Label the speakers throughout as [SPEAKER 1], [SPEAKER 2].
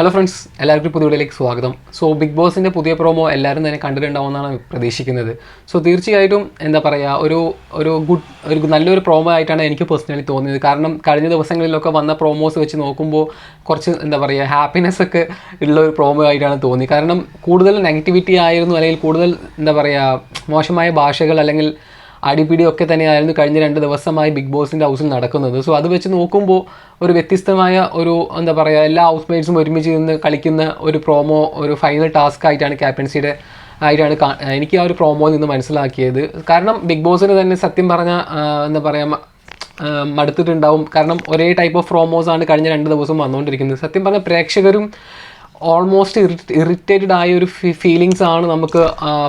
[SPEAKER 1] Hello friends എല്ലാവർക്കും പുതിയ വീഡിയോയിലേക്ക് സ്വാഗതം. സോ ബിഗ് ബോസിന്റെ പുതിയ പ്രോമോ എല്ലാവരും തന്നെ കണ്ടിട്ടുണ്ടാവുമെന്നാണ് പ്രതീക്ഷിക്കുന്നത്. സോ തീർച്ചയായിട്ടും എന്താ പറയുക ഒരു ഒരു ഗുഡ് ഒരു നല്ലൊരു പ്രോമോ ആയിട്ടാണ് എനിക്ക് പേഴ്സണലി തോന്നിയത്. കാരണം കഴിഞ്ഞ ദിവസങ്ങളിലൊക്കെ വന്ന പ്രോമോസ് വെച്ച് നോക്കുമ്പോൾ കുറച്ച് എന്താ പറയുക ഹാപ്പിനെസ് ഒക്കെ ഉള്ള ഒരു പ്രോമോ ആയിട്ടാണ് തോന്നി. കാരണം കൂടുതൽ നെഗറ്റിവിറ്റി ആയിരുന്നു അല്ലെങ്കിൽ കൂടുതൽ എന്താ പറയുക മോശമായ ഭാഷകൾ അല്ലെങ്കിൽ അടിപിടി ഒക്കെ തന്നെയായിരുന്നു കഴിഞ്ഞ രണ്ട് ദിവസമായി ബിഗ് ബോസിന്റെ ഹൗസിൽ നടക്കുന്നത്. സോ അത് വെച്ച് നോക്കുമ്പോൾ ഒരു വ്യത്യസ്തമായ ഒരു എന്താ പറയുക എല്ലാ ഹൗസ് മേറ്റ്സും ഒരുമിച്ച് നിന്ന് കളിക്കുന്ന ഒരു പ്രോമോ ഒരു ഫൈനൽ ടാസ്ക് ആയിട്ടാണ് ക്യാപ്റ്റൻസിയുടെ ആയിട്ടാണ് എനിക്ക് ആ ഒരു പ്രോമോയിൽ നിന്ന് മനസ്സിലാക്കിയത്. കാരണം ബിഗ് ബോസിന് തന്നെ സത്യം പറഞ്ഞ എന്താ പറയുക മടുത്തിട്ടുണ്ടാവും. കാരണം ഒരേ ടൈപ്പ് ഓഫ് പ്രോമോസാണ് കഴിഞ്ഞ രണ്ട് ദിവസം വന്നുകൊണ്ടിരിക്കുന്നത്. സത്യം പറഞ്ഞാൽ പ്രേക്ഷകരും ഓൾമോസ്റ്റ് ഇറിറ്റേറ്റഡ് ആയ ഒരു ഫീലിങ്സ് ആണ് നമുക്ക്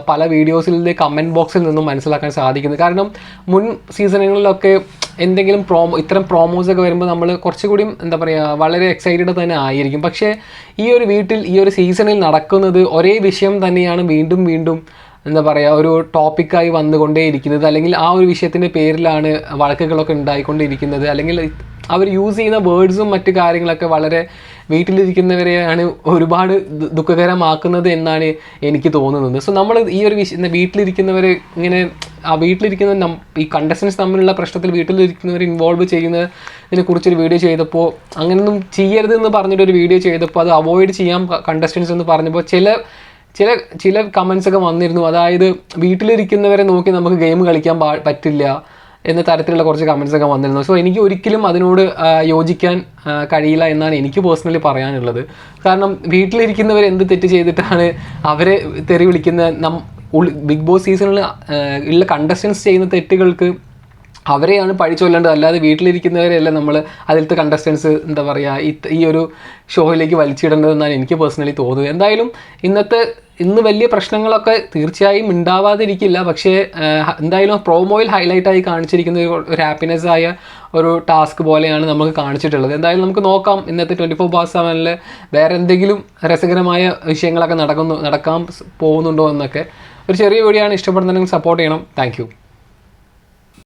[SPEAKER 1] പല വീഡിയോസിലെ കമന്റ് ബോക്സിൽ നിന്നും മനസ്സിലാക്കാൻ സാധിക്കുന്നത്. കാരണം മുൻ സീസണുകളിലൊക്കെ എന്തെങ്കിലും പ്രോമോ ഇത്തരം പ്രോമോസൊക്കെ വരുമ്പോൾ നമ്മൾ കുറച്ചുകൂടി എന്താ പറയുക വളരെ എക്സൈറ്റഡ് തന്നെ ആയിരിക്കും. പക്ഷേ ഈ ഒരു വീട്ടിൽ ഈ ഒരു സീസണിൽ നടക്കുന്നത് ഒരേ വിഷയം തന്നെയാണ് വീണ്ടും വീണ്ടും എന്താ പറയുക ഒരു ടോപ്പിക്കായി വന്നുകൊണ്ടേയിരിക്കുന്നത്. അല്ലെങ്കിൽ ആ ഒരു വിഷയത്തിന്റെ പേരിലാണ് വഴക്കുകളൊക്കെ ഉണ്ടായിക്കൊണ്ടിരിക്കുന്നത്. അല്ലെങ്കിൽ അവർ യൂസ് ചെയ്യുന്ന വേർഡ്സും മറ്റു കാര്യങ്ങളൊക്കെ വളരെ വീട്ടിലിരിക്കുന്നവരെയാണ് ഒരുപാട് ദുഃഖകരമാക്കുന്നത് എന്നാണ് എനിക്ക് തോന്നുന്നത്. സോ നമ്മൾ ഈ ഒരു വിഷയം വീട്ടിലിരിക്കുന്നവർ ഇങ്ങനെ ആ വീട്ടിലിരിക്കുന്ന ഈ കണ്ടസ്റ്റൻസ് തമ്മിലുള്ള പ്രശ്നത്തിൽ വീട്ടിലിരിക്കുന്നവർ ഇൻവോൾവ് ചെയ്യുന്നതിനെ കുറിച്ചൊരു വീഡിയോ ചെയ്തപ്പോൾ അങ്ങനെയൊന്നും ചെയ്യരുതെന്ന് പറഞ്ഞിട്ടൊരു വീഡിയോ ചെയ്തപ്പോൾ അത് അവോയ്ഡ് ചെയ്യാം കണ്ടസ്റ്റൻസ് എന്ന് പറഞ്ഞപ്പോൾ ചില ചില ചില കമൻസ് ഒക്കെ വന്നിരുന്നു. അതായത് വീട്ടിലിരിക്കുന്നവരെ നോക്കി നമുക്ക് ഗെയിം കളിക്കാൻ പറ്റില്ല. എന്ന തരത്തിലുള്ള കുറച്ച് കമൻസ് ഒക്കെ വന്നിരുന്നു. സോ എനിക്ക് ഒരിക്കലും അതിനോട് യോജിക്കാൻ കഴിയില്ല എന്നാണ് എനിക്ക് പേഴ്സണലി പറയാനുള്ളത്. കാരണം വീട്ടിലിരിക്കുന്നവർ എന്ത് തെറ്റ് ചെയ്തിട്ടാണ് അവരെ തെറി വിളിക്കുന്ന നം ബിഗ് ബോസ് സീസണിൽ ഉള്ള കണ്ടസ്റ്റൻസ് ചെയ്യുന്ന തെറ്റുകൾക്ക് അവരെയാണ് പഴിച്ചൊല്ലേണ്ടത് അല്ലാതെ വീട്ടിലിരിക്കുന്നവരെയല്ല നമ്മൾ അതിലത്തെ കണ്ടസ്റ്റൻസ് എന്താ പറയുക ഈ ഒരു ഷോയിലേക്ക് വലിച്ചിടേണ്ടതെന്നാണ് എനിക്ക് പേഴ്സണലി തോന്നുന്നത്. എന്തായാലും ഇന്നത്തെ ഇന്ന് വലിയ പ്രശ്നങ്ങളൊക്കെ തീർച്ചയായും ഉണ്ടാവാതിരിക്കില്ല. പക്ഷേ എന്തായാലും പ്രോമോയിൽ ഹൈലൈറ്റായി കാണിച്ചിരിക്കുന്ന ഒരു- ഒരു ഹാപ്പിനെസ് ആയ ഒരു ടാസ്ക് പോലെയാണ് നമുക്ക് കാണിച്ചിട്ടുള്ളത്. എന്തായാലും നമുക്ക് നോക്കാം. ഇന്നത്തെ ട്വന്റി ഫോർ ബാർ സെവനിൽ വേറെ എന്തെങ്കിലും രസകരമായ വിഷയങ്ങളൊക്കെ നടക്കുന്നു നടക്കാൻ പോകുന്നുണ്ടോ എന്നൊക്കെ. ഒരു ചെറിയ വീഡിയോ ആണ്. ഇഷ്ടപ്പെടുന്നതെങ്കിൽ സപ്പോർട്ട് ചെയ്യണം. താങ്ക്